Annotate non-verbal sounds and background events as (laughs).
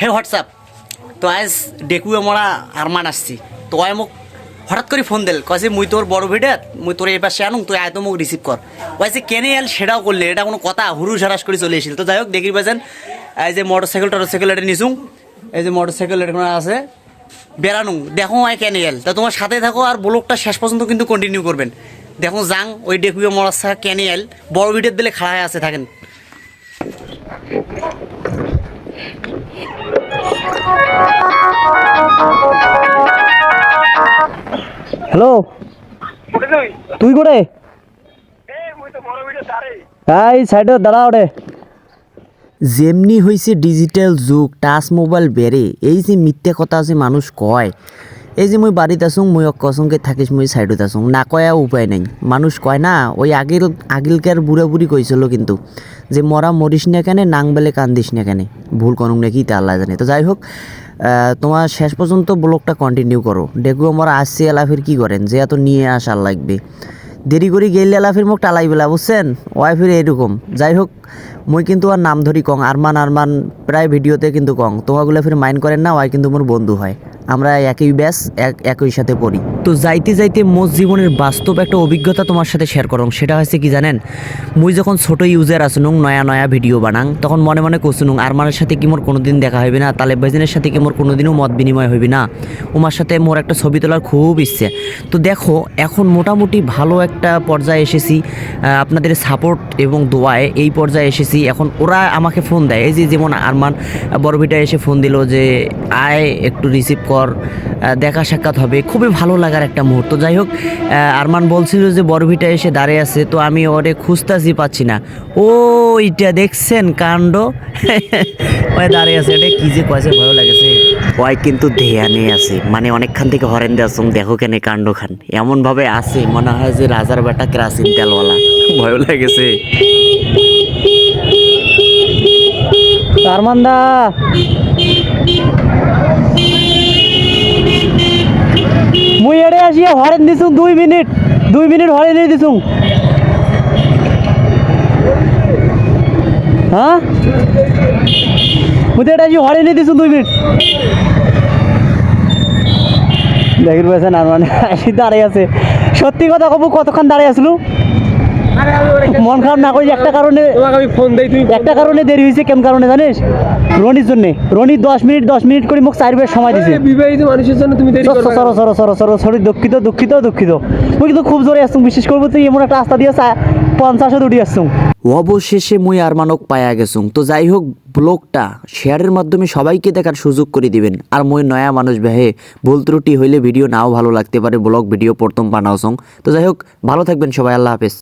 হে WhatsApp তো আজ ডেকুয়ে মরা আরমান আসছি। তো আয় মোক হঠাৎ করে ফোন দিল। কয়েছে মুই তোর বড় ভিডিওত মুই তোর এই পাশে আনুম, তুই আয় তো মোক রিসিভ কর। কয়েছে কেনে এল, সেটাও করলে এটা কোনো কথা, হুরু সারাস করে চলে এসেছিল। তো যাই হোক, দেখি পাইছেন, এই যে মোটর সাইকেল টটর সাইকেল এটা নিছুং এই যে মোটর সাইকেল এটা আছে বেড়ানো দেখো আয় কেনে এল। তা তোমার সাথে থাকো আর ব্লগটা শেষ পর্যন্ত কিন্তু কন্টিনিউ করবেন। দেখো যাং, ওই ডেকুয়ে মরার কেনে এল। বড় ভিডিওত দিলে খাড়ায় আছে, থাকেন। হ্যালো? তুই করে? এই সাইডে দাঁড়া ওরে। যেমনি হয়েছে ডিজিটাল যুগ টাচ মোবাইল বেড়ে, এই যে মিথ্যে কথা যে মানুষ কয় এই যে মই বাড়িতে আসুং মই কসংকে থাকিস মই সাইডত আসুং না কয়া উপায় নাই। মানুষ কয় না, ওই আগিল আগিলকার বুড়া বুড়ি কইছিল কিন্তু, যে মরা মরিস না কেন, নাং বেলে কান্দিস না কেন। ভুল করুং নাকি তা আল্লাহ জানে। তো যাই হোক তোমার শেষ পর্যন্ত ব্লগটা কন্টিনিউ করো দেখব আমার আসছে এলাফের কি করেন যে এত নিয়ে আসার লাগবে। দেরি করে গেলে এলাফের মোক টালাই বেলা বুঝছেন ওয়াইফের এরকম। যাই হোক, মই কিন্তু আর নাম ধরি কং আরমান আরমান প্রায় ভিডিওতে কিন্তু কং তোমাগুলো ফির মাইন্ড করেন না ওয়াই কিন্তু মোর বন্ধু হয়। আমরা একই ব্যাস এক একই সাথে পড়ি। তো যাইতে যাইতে মোর জীবনের বাস্তব একটা অভিজ্ঞতা তোমার সাথে শেয়ার করং সেটা হয়েছে কি জানেন? মুই যখন ছোট ইউজার আসুনুং নয়া নয়া ভিডিও বানাং, তখন মনে মনে কষুনুং আরমানের সাথে কি মোর কোনোদিন দেখা হইবে না? তালেব ভাইজিনের সাথে কি মোর কোনোদিনও মত বিনিময় হইবে না? ওমার সাথে মোর একটা ছবি তোলার খুব ইচ্ছে। তো দেখো, এখন মোটামুটি ভালো একটা পর্যায়ে এসেছি আপনাদের সাপোর্ট এবং দোয়ায় এই পর্যায়ে এসেছি। এখন ওরা আমাকে ফোন দেয়। এই যে যেমন আরমান বড়ভিটা এসে ফোন দিল যে, আয়, একটু রিসিভ কর দেখা সাক্ষাৎ হবে। খুবই ভালো লাগার একটা মুহূর্ত। যাই হোক আরমান বলছিল যে বড়ভিটা এসে দাঁড়িয়ে আছে তো আমি ওরে খুঁজতাছি পাচ্ছি না। ও এইটা দেখছেন কাণ্ড? (laughs) ওই দাঁড়িয়ে আছে এটা কি যে কয়েছে ভয় লাগেছে। ওই কিন্তু ধ্যানে আছে মানে অনেকখান থেকে হরেন দেওয়া দেখো কেন কাণ্ড খান এমন ভাবে আছে মনে হয় যে রাজার বেটা কেরাসিন তেলওয়ালা (laughs) ভয় লাগেছে। আরমান্দা আসিয়া হরেন দিছুন দুই মিনিট দুই মিনিট হরেন দিছুন হ্যাঁ? মুদে এটা হরেন দিছুন দুই মিনিট? দেখির পয়সা আর মানে দাঁড়িয়ে আছে। সত্যি কথা কব কতক্ষণ দাঁড়িয়ে আসলু? মন খারাপ না করি একটা কারণে তোমাকে আমি ফোন দেই তুমি একটা কারণে দেরি হয়েছে কেন কারণে জানিস? রনির জন্য। রনি দশ মিনিট দশ মিনিট করে মোক চার বেশ সময় দিছে। বিবাহিত মানুষের জন্য তুমি দেরি করবে সরো সরো সরো সরো সরি দুঃখিত দুঃখিত দুঃখিত। মুই কিন্তু খুব জোরে আসছুম বিশেষ করব তুই এমন একটা রাস্তা দিয়ে পঞ্চাশে উঠি আসছুম। অবশেষে মুই আর মানক পায়া গেছুম। তো যাই হোক ব্লগটা শেয়ারের মাধ্যমে সবাইকে দেখার সুযোগ করে দিবেন। আর মই নয়া মানুষ ভাহে ভুল ত্রুটি হইলে ভিডিও নাও ভালো লাগতে পারে ব্লগ ভিডিও প্রথম বানাওসং তো যাই হোক ভালো থাকবেন সবাই আল্লাহ হাফেজ।